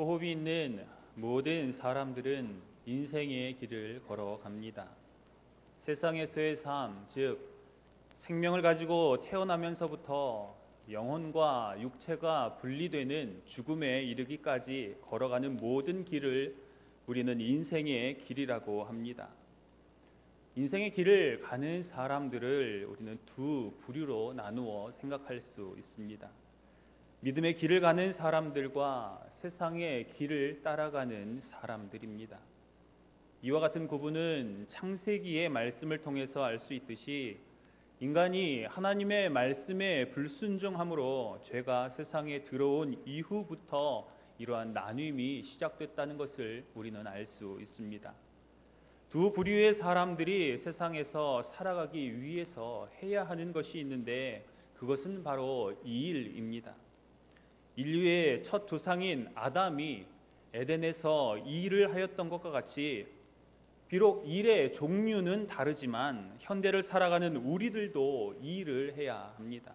호흡이 있는 모든 사람들은 인생의 길을 걸어갑니다. 세상에서의 삶, 즉 생명을 가지고 태어나면서부터 영혼과 육체가 분리되는 죽음에 이르기까지 걸어가는 모든 길을 우리는 인생의 길이라고 합니다. 인생의 길을 가는 사람들을 우리는 두 부류로 나누어 생각할 수 있습니다. 믿음의 길을 가는 사람들과 세상의 길을 따라가는 사람들입니다. 이와 같은 구분은 창세기의 말씀을 통해서 알 수 있듯이 인간이 하나님의 말씀에 불순종함으로 죄가 세상에 들어온 이후부터 이러한 나눔이 시작됐다는 것을 우리는 알 수 있습니다. 두 부류의 사람들이 세상에서 살아가기 위해서 해야 하는 것이 있는데 그것은 바로 이 일입니다. 인류의 첫 조상인 아담이 에덴에서 이 일을 하였던 것과 같이 비록 일의 종류는 다르지만 현대를 살아가는 우리들도 이 일을 해야 합니다.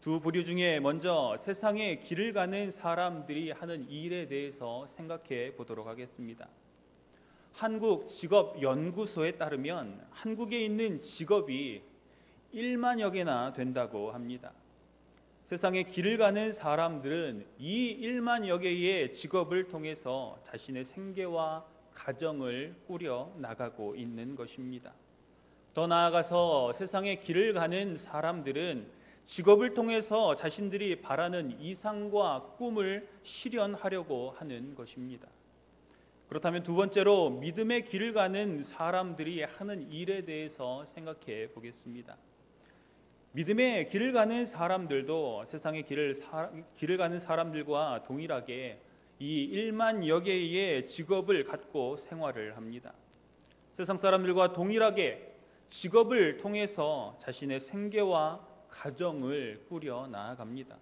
두 부류 중에 먼저 세상의 길을 가는 사람들이 하는 일에 대해서 생각해 보도록 하겠습니다. 한국 직업 연구소에 따르면 한국에 있는 직업이 1만여 개나 된다고 합니다. 세상의 길을 가는 사람들은 이 1만여 개의 직업을 통해서 자신의 생계와 가정을 꾸려 나가고 있는 것입니다. 더 나아가서 세상의 길을 가는 사람들은 직업을 통해서 자신들이 바라는 이상과 꿈을 실현하려고 하는 것입니다. 그렇다면 두 번째로 믿음의 길을 가는 사람들이 하는 일에 대해서 생각해 보겠습니다. 믿음의 길을 가는 사람들도 세상의 길을 사, 길을 가는 사람들과 동일하게 이 1만여 개의 직업을 갖고 생활을 합니다. 세상 사람들과 동일하게 직업을 통해서 자신의 생계와 가정을 꾸려 나아갑니다.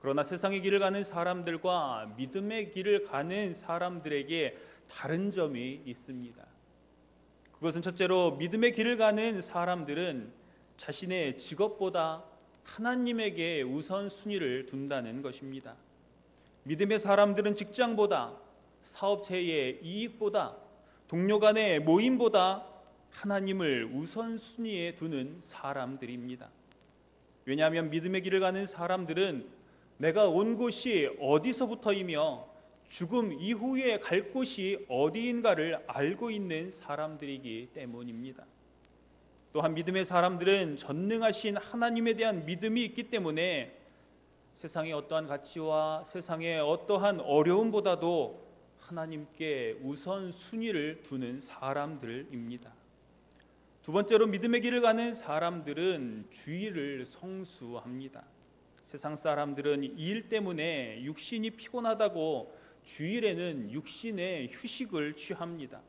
그러나 세상의 길을 가는 사람들과 믿음의 길을 가는 사람들에게 다른 점이 있습니다. 그것은 첫째로 믿음의 길을 가는 사람들은 자신의 직업보다 하나님에게 우선순위를 둔다는 것입니다. 믿음의 사람들은 직장보다 사업체의 이익보다 동료 간의 모임보다 하나님을 우선순위에 두는 사람들입니다. 왜냐하면 믿음의 길을 가는 사람들은 내가 온 곳이 어디서부터이며 죽음 이후에 갈 곳이 어디인가를 알고 있는 사람들이기 때문입니다. 또한 믿음의 사람들은 전능하신 하나님에 대한 믿음이 있기 때문에 세상의 어떠한 가치와 세상의 어떠한 어려움보다도 하나님께 우선 순위를 두는 사람들입니다. 두 번째로 믿음의 길을 가는 사람들은 주의를 성수합니다. 세상 사람들은 일 때문에 육신이 피곤하다고 주일에는 육신의 휴식을 취합니다.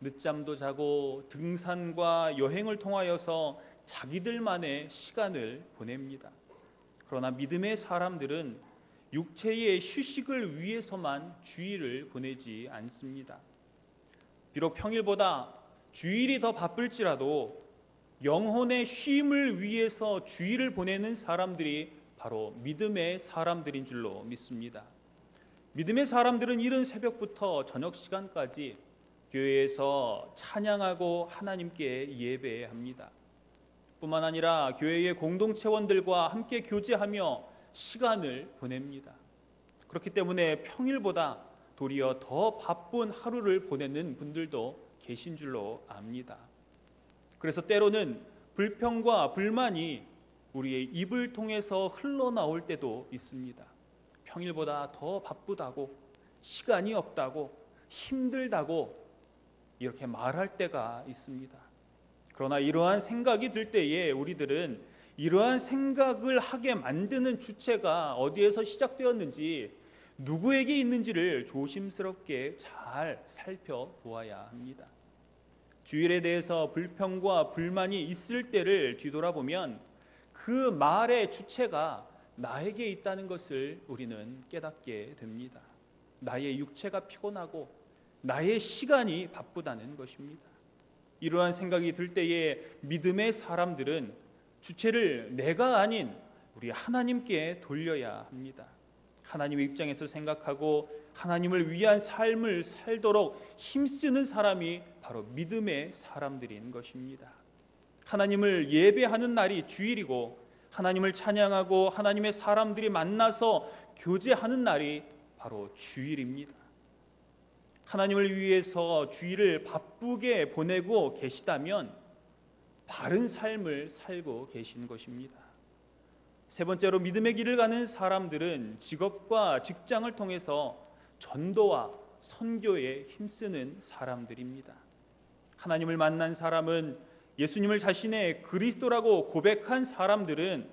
늦잠도 자고 등산과 여행을 통하여서 자기들만의 시간을 보냅니다. 그러나 믿음의 사람들은 육체의 휴식을 위해서만 주일을 보내지 않습니다. 비록 평일보다 주일이 더 바쁠지라도 영혼의 쉼을 위해서 주일을 보내는 사람들이 바로 믿음의 사람들인 줄로 믿습니다. 믿음의 사람들은 이른 새벽부터 저녁 시간까지 교회에서 찬양하고 하나님께 예배합니다. 뿐만 아니라 교회의 공동체원들과 함께 교제하며 시간을 보냅니다. 그렇기 때문에 평일보다 도리어 더 바쁜 하루를 보내는 분들도 계신 줄로 압니다. 그래서 때로는 불평과 불만이 우리의 입을 통해서 흘러나올 때도 있습니다. 평일보다 더 바쁘다고, 시간이 없다고, 힘들다고 이렇게 말할 때가 있습니다. 그러나 이러한 생각이 들 때에 우리들은 이러한 생각을 하게 만드는 주체가 어디에서 시작되었는지 누구에게 있는지를 조심스럽게 잘 살펴보아야 합니다. 주일에 대해서 불평과 불만이 있을 때를 뒤돌아보면 그 말의 주체가 나에게 있다는 것을 우리는 깨닫게 됩니다. 나의 육체가 피곤하고 나의 시간이 바쁘다는 것입니다. 이러한 생각이 들 때에 믿음의 사람들은 주체를 내가 아닌 우리 하나님께 돌려야 합니다. 하나님의 입장에서 생각하고 하나님을 위한 삶을 살도록 힘쓰는 사람이 바로 믿음의 사람들인 것입니다. 하나님을 예배하는 날이 주일이고 하나님을 찬양하고 하나님의 사람들이 만나서 교제하는 날이 바로 주일입니다. 하나님을 위해서 주일을 바쁘게 보내고 계시다면 바른 삶을 살고 계신 것입니다. 세 번째로 믿음의 길을 가는 사람들은 직업과 직장을 통해서 전도와 선교에 힘쓰는 사람들입니다. 하나님을 만난 사람은 예수님을 자신의 그리스도라고 고백한 사람들은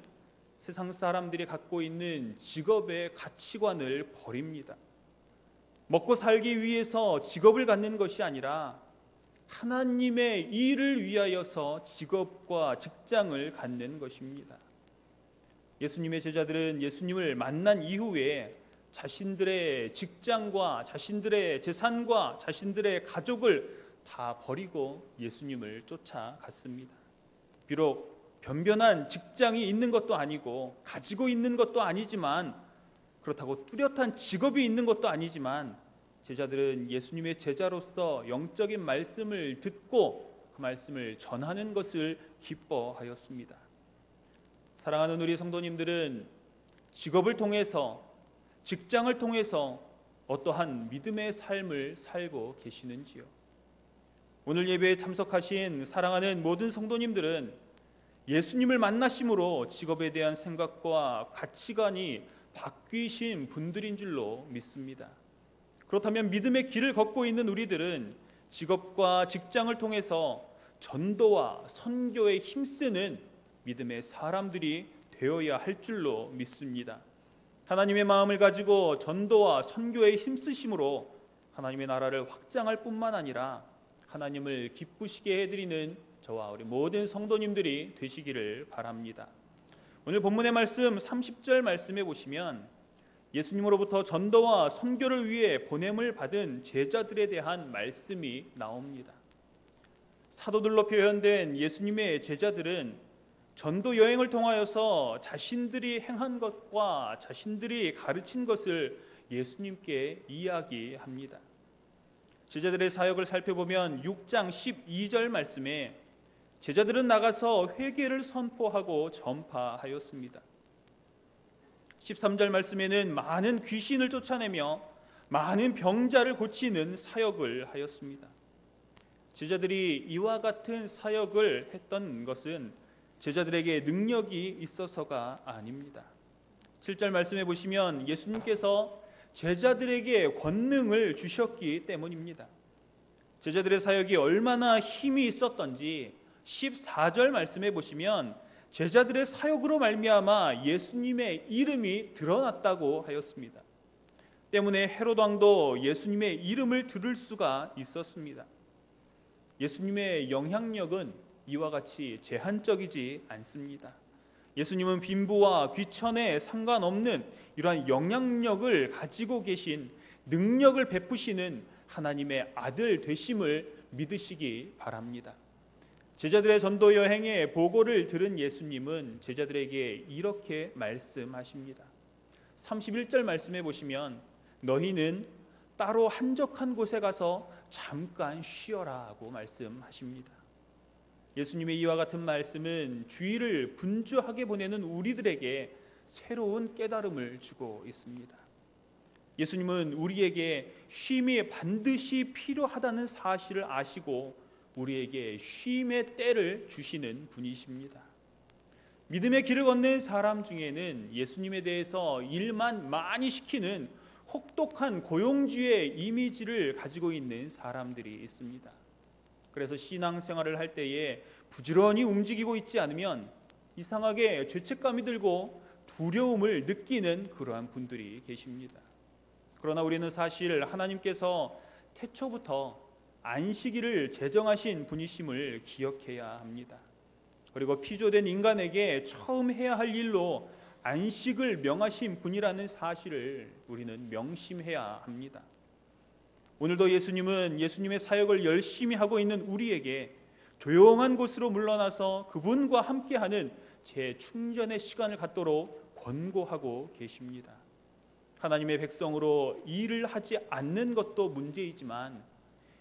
세상 사람들이 갖고 있는 직업의 가치관을 버립니다. 먹고 살기 위해서 직업을 갖는 것이 아니라 하나님의 일을 위하여서 직업과 직장을 갖는 것입니다. 예수님의 제자들은 예수님을 만난 이후에 자신들의 직장과 자신들의 재산과 자신들의 가족을 다 버리고 예수님을 쫓아갔습니다. 비록 변변한 직장이 있는 것도 아니고 가지고 있는 것도 아니지만 그렇다고 뚜렷한 직업이 있는 것도 아니지만 제자들은 예수님의 제자로서 영적인 말씀을 듣고 그 말씀을 전하는 것을 기뻐하였습니다. 사랑하는 우리 성도님들은 직업을 통해서 직장을 통해서 어떠한 믿음의 삶을 살고 계시는지요? 오늘 예배에 참석하신 사랑하는 모든 성도님들은 예수님을 만나심으로 직업에 대한 생각과 가치관이 바뀌신 분들인 줄로 믿습니다. 그렇다면 믿음의 길을 걷고 있는 우리들은 직업과 직장을 통해서 전도와 선교에 힘쓰는 믿음의 사람들이 되어야 할 줄로 믿습니다. 하나님의 마음을 가지고 전도와 선교에 힘쓰심으로 하나님의 나라를 확장할 뿐만 아니라 하나님을 기쁘시게 해드리는 저와 우리 모든 성도님들이 되시기를 바랍니다. 오늘 본문의 말씀 30절 말씀에 보시면 예수님으로부터 전도와 선교를 위해 보냄을 받은 제자들에 대한 말씀이 나옵니다. 사도들로 표현된 예수님의 제자들은 전도 여행을 통하여서 자신들이 행한 것과 자신들이 가르친 것을 예수님께 이야기합니다. 제자들의 사역을 살펴보면 6장 12절 말씀에 제자들은 나가서 회개를 선포하고 전파하였습니다. 13절 말씀에는 많은 귀신을 쫓아내며 많은 병자를 고치는 사역을 하였습니다. 제자들이 이와 같은 사역을 했던 것은 제자들에게 능력이 있어서가 아닙니다. 7절 말씀해 보시면 예수님께서 제자들에게 권능을 주셨기 때문입니다. 제자들의 사역이 얼마나 힘이 있었던지 14절 말씀해 보시면 제자들의 사역으로 말미암아 예수님의 이름이 드러났다고 하였습니다. 때문에 헤롯 왕도 예수님의 이름을 들을 수가 있었습니다. 예수님의 영향력은 이와 같이 제한적이지 않습니다. 예수님은 빈부와 귀천에 상관없는 이러한 영향력을 가지고 계신 능력을 베푸시는 하나님의 아들 되심을 믿으시기 바랍니다. 제자들의 전도 여행의 보고를 들은 예수님은 제자들에게 이렇게 말씀하십니다. 31절 말씀해 보시면 너희는 따로 한적한 곳에 가서 잠깐 쉬어라고 말씀하십니다. 예수님의 이와 같은 말씀은 주의를 분주하게 보내는 우리들에게 새로운 깨달음을 주고 있습니다. 예수님은 우리에게 쉼이 반드시 필요하다는 사실을 아시고 우리에게 쉼의 때를 주시는 분이십니다. 믿음의 길을 걷는 사람 중에는 예수님에 대해서 일만 많이 시키는 혹독한 고용주의 이미지를 가지고 있는 사람들이 있습니다. 그래서 신앙생활을 할 때에 부지런히 움직이고 있지 않으면 이상하게 죄책감이 들고 두려움을 느끼는 그러한 분들이 계십니다. 그러나 우리는 사실 하나님께서 태초부터 안식일을 제정하신 분이심을 기억해야 합니다. 그리고 피조된 인간에게 처음 해야 할 일로 안식을 명하신 분이라는 사실을 우리는 명심해야 합니다. 오늘도 예수님은 예수님의 사역을 열심히 하고 있는 우리에게 조용한 곳으로 물러나서 그분과 함께하는 재충전의 시간을 갖도록 권고하고 계십니다. 하나님의 백성으로 일을 하지 않는 것도 문제이지만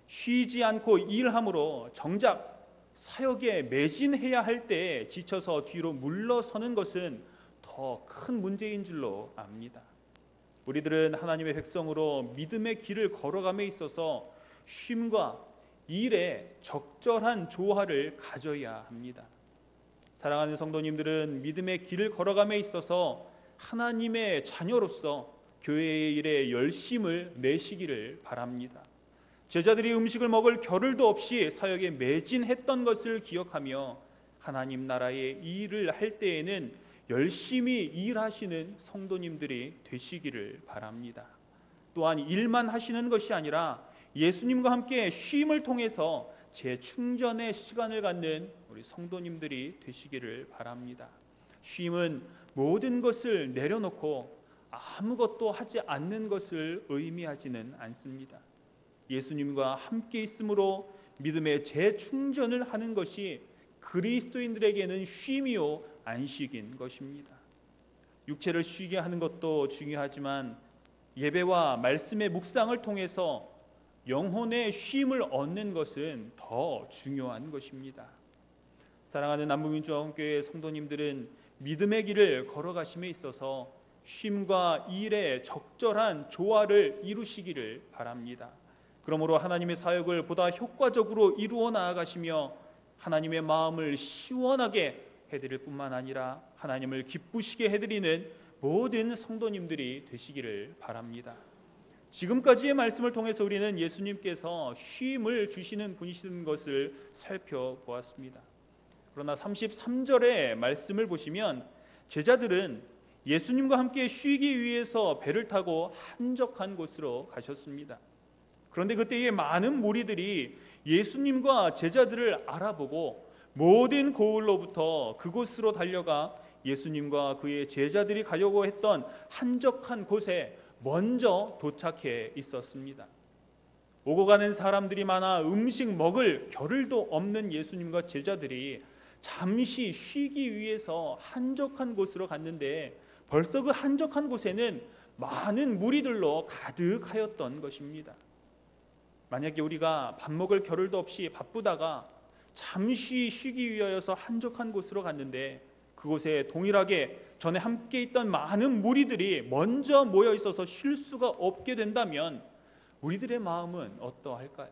쉬지 않고 일함으로 정작 사역에 매진해야 할때 지쳐서 뒤로 물러서는 것은 더 큰 문제인 줄로 압니다. 우리들은 하나님의 백성으로 믿음의 길을 걸어감에 있어서 쉼과 일에 적절한 조화를 가져야 합니다. 사랑하는 성도님들은 믿음의 길을 걸어감에 있어서 하나님의 자녀로서 교회의 일에 열심을 내시기를 바랍니다. 제자들이 음식을 먹을 겨를도 없이 사역에 매진했던 것을 기억하며 하나님 나라의 일을 할 때에는 열심히 일하시는 성도님들이 되시기를 바랍니다. 또한 일만 하시는 것이 아니라 예수님과 함께 쉼을 통해서 재충전의 시간을 갖는 우리 성도님들이 되시기를 바랍니다. 쉼은 모든 것을 내려놓고 아무것도 하지 않는 것을 의미하지는 않습니다. 예수님과 함께 있으므로 믿음의 재충전을 하는 것이 그리스도인들에게는 쉼이요 안식인 것입니다. 육체를 쉬게 하는 것도 중요하지만 예배와 말씀의 묵상을 통해서 영혼의 쉼을 얻는 것은 더 중요한 것입니다. 사랑하는 남부민주교회 성도님들은 믿음의 길을 걸어가심에 있어서 쉼과 일의 적절한 조화를 이루시기를 바랍니다. 그러므로 하나님의 사역을 보다 효과적으로 이루어 나아가시며 하나님의 마음을 시원하게 해드릴 뿐만 아니라 하나님을 기쁘시게 해드리는 모든 성도님들이 되시기를 바랍니다. 지금까지의 말씀을 통해서 우리는 예수님께서 쉼을 주시는 분이신 것을 살펴보았습니다. 그러나 33절의 말씀을 보시면 제자들은 예수님과 함께 쉬기 위해서 배를 타고 한적한 곳으로 가셨습니다. 그런데 그때에 많은 무리들이 예수님과 제자들을 알아보고 모든 고을로부터 그곳으로 달려가 예수님과 그의 제자들이 가려고 했던 한적한 곳에 먼저 도착해 있었습니다. 오고 가는 사람들이 많아 음식 먹을 겨를도 없는 예수님과 제자들이 잠시 쉬기 위해서 한적한 곳으로 갔는데 벌써 그 한적한 곳에는 많은 무리들로 가득하였던 것입니다. 만약에 우리가 밥 먹을 겨를도 없이 바쁘다가 잠시 쉬기 위하여서 한적한 곳으로 갔는데 그곳에 동일하게 전에 함께 있던 많은 무리들이 먼저 모여 있어서 쉴 수가 없게 된다면 우리들의 마음은 어떠할까요?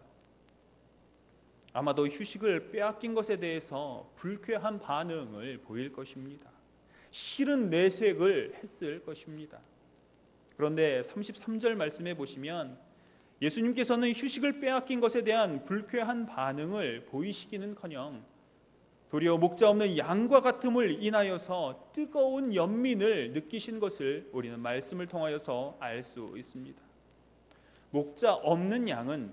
아마도 휴식을 빼앗긴 것에 대해서 불쾌한 반응을 보일 것입니다. 싫은 내색을 했을 것입니다. 그런데 33절 말씀해 보시면 예수님께서는 휴식을 빼앗긴 것에 대한 불쾌한 반응을 보이시기는커녕 도리어 목자 없는 양과 같음을 인하여서 뜨거운 연민을 느끼신 것을 우리는 말씀을 통하여서 알 수 있습니다. 목자 없는 양은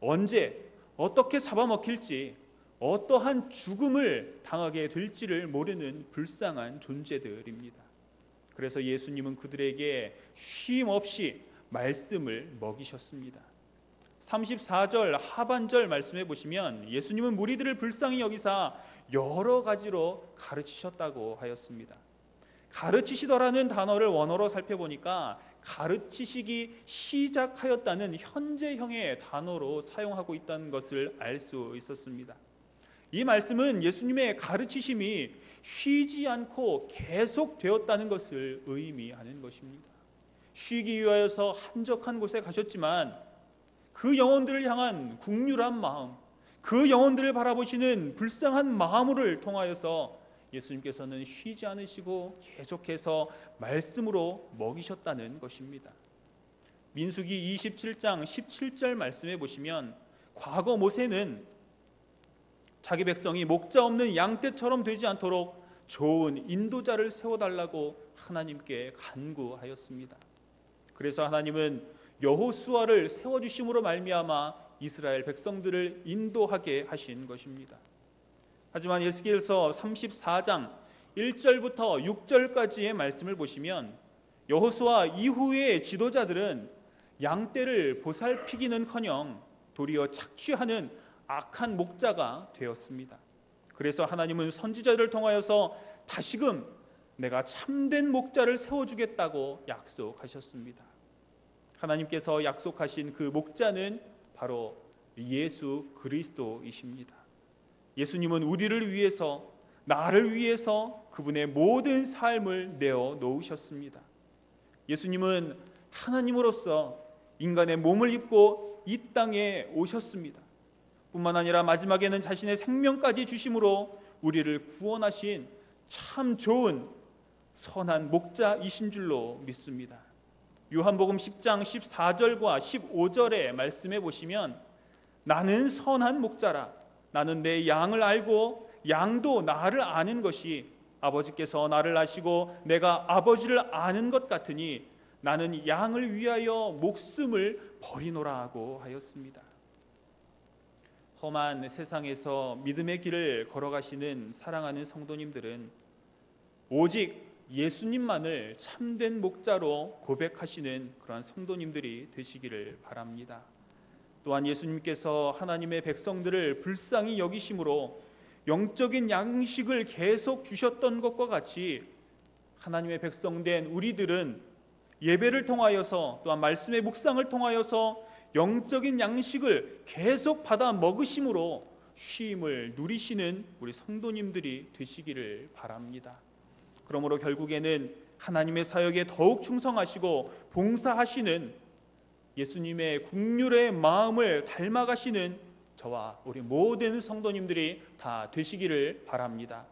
언제 어떻게 잡아먹힐지 어떠한 죽음을 당하게 될지를 모르는 불쌍한 존재들입니다. 그래서 예수님은 그들에게 쉼 없이 말씀을 먹이셨습니다. 34절 하반절 말씀해 보시면 예수님은 무리들을 불쌍히 여기사 여러 가지로 가르치셨다고 하였습니다. 가르치시더라는 단어를 원어로 살펴보니까 가르치시기 시작하였다는 현재형의 단어로 사용하고 있다는 것을 알 수 있었습니다. 이 말씀은 예수님의 가르치심이 쉬지 않고 계속되었다는 것을 의미하는 것입니다. 쉬기 위하여서 한적한 곳에 가셨지만 그 영혼들을 향한 국률한 마음, 그 영혼들을 바라보시는 불쌍한 마음을 통하여서 예수님께서는 쉬지 않으시고 계속해서 말씀으로 먹이셨다는 것입니다. 민수기 27장 17절 말씀해 보시면 과거 모세는 자기 백성이 목자 없는 양떼처럼 되지 않도록 좋은 인도자를 세워달라고 하나님께 간구하였습니다. 그래서 하나님은 여호수아를 세워 주심으로 말미암아 이스라엘 백성들을 인도하게 하신 것입니다. 하지만 예수께서 34장 1절부터 6절까지의 말씀을 보시면 여호수아 이후의 지도자들은 양떼를 보살피기는커녕 도리어 착취하는 악한 목자가 되었습니다. 그래서 하나님은 선지자를 통하여서 다시금 내가 참된 목자를 세워주겠다고 약속하셨습니다. 하나님께서 약속하신 그 목자는 바로 예수 그리스도이십니다. 예수님은 우리를 위해서 나를 위해서 그분의 모든 삶을 내어 놓으셨습니다. 예수님은 하나님으로서 인간의 몸을 입고 이 땅에 오셨습니다. 뿐만 아니라 마지막에는 자신의 생명까지 주심으로 우리를 구원하신 참 좋은 선한 목자이신 줄로 믿습니다. 요한복음 10장 14절과 15절의 말씀에 보시면 나는 선한 목자라 나는 내 양을 알고 양도 나를 아는 것이 아버지께서 나를 아시고 내가 아버지를 아는 것 같으니 나는 양을 위하여 목숨을 버리노라 하고 하였습니다. 험한 세상에서 믿음의 길을 걸어가시는 사랑하는 성도님들은 오직 예수님만을 참된 목자로 고백하시는 그러한 성도님들이 되시기를 바랍니다. 또한 예수님께서 하나님의 백성들을 불쌍히 여기심으로 영적인 양식을 계속 주셨던 것과 같이 하나님의 백성된 우리들은 예배를 통하여서 또한 말씀의 묵상을 통하여서 영적인 양식을 계속 받아 먹으심으로 쉼을 누리시는 우리 성도님들이 되시기를 바랍니다. 그러므로 결국에는 하나님의 사역에 더욱 충성하시고 봉사하시는 예수님의 국률의 마음을 닮아가시는 저와 우리 모든 성도님들이 다 되시기를 바랍니다.